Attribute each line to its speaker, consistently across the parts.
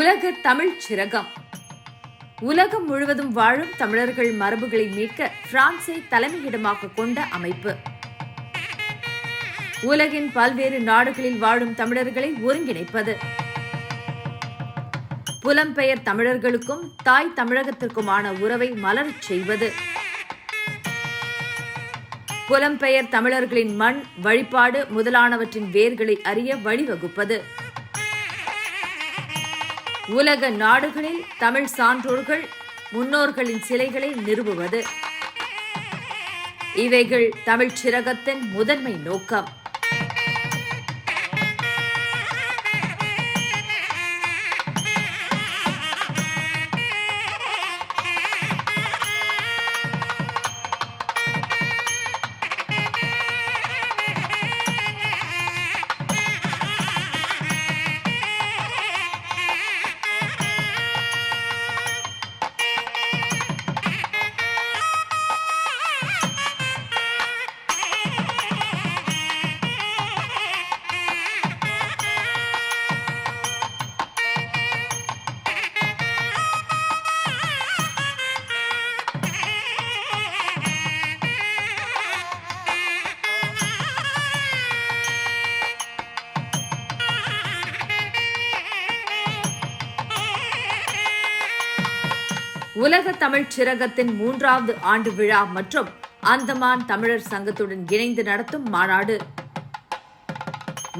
Speaker 1: உலக தமிழ் சிறகம். உலகம் முழுவதும் வாழும் தமிழர்கள் மரபுகளை மீட்க பிரான்சை தலைமையிடமாக கொண்ட அமைப்பு. உலகின் பல்வேறு நாடுகளில் வாழும் தமிழர்களை ஒருங்கிணைப்பது. புலம்பெயர் தமிழர்களுக்கும் தாய் தமிழகத்திற்குமான உறவை மலரச் செய்வது. புலம்பெயர் தமிழர்களின் மண் வழிபாடு முதலானவற்றின் வேர்களை அறிய வழிவகுப்பது. உலக நாடுகளில் தமிழ் சான்றோர்கள் முன்னோர்களின் சிலைகளை நிறுவுவது. இவைகள் தமிழ்ச் சிறகத்தின் முதன்மை நோக்கம். உலக தமிழ் சிறகத்தின் மூன்றாவது ஆண்டு விழா மற்றும் அந்தமான் தமிழர் சங்கத்துடன் இணைந்து நடத்தும் மாநாடு.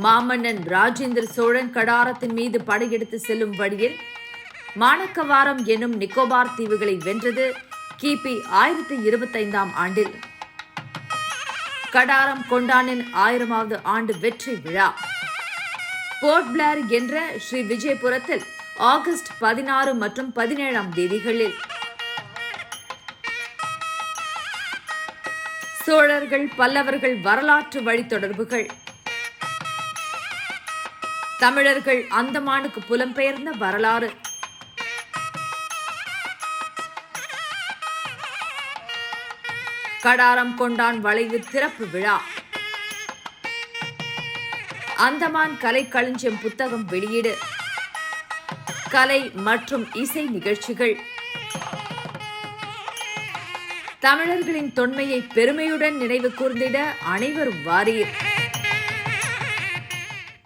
Speaker 1: மாமன்னன் ராஜேந்திர சோழன் கடாரத்தின் மீது படையெடுத்து செல்லும் வழியில் மாணக்கவாரம் எனும் நிக்கோபார் தீவுகளை வென்றது கிபி ஆயிரத்தி இருபத்தைந்தாம் ஆண்டில். கடாரம் கொண்டானின் ஆயிரமாவது ஆண்டு வெற்றி விழா. போர்ட் பிளேர் என்ற ஸ்ரீ விஜயபுரத்தில் ஆகஸ்ட் பதினாறு மற்றும் பதினேழாம் தேதிகளில். சோழர்கள் பல்லவர்கள் வரலாற்று வழித்தொடர்புகள். தமிழர்கள் அந்தமானுக்கு புலம்பெயர்ந்த வரலாறு. கடாரம் கொண்டான் வளைவு திறப்பு விழா. அந்தமான் கலைக்களஞ்சியம் புத்தகம் வெளியீடு. கலை மற்றும் இசை நிகழ்ச்சிகள். தமிழர்களின் தொன்மையை பெருமையுடன் நினைவு கூர்ந்திட அனைவரும் வாரீர்.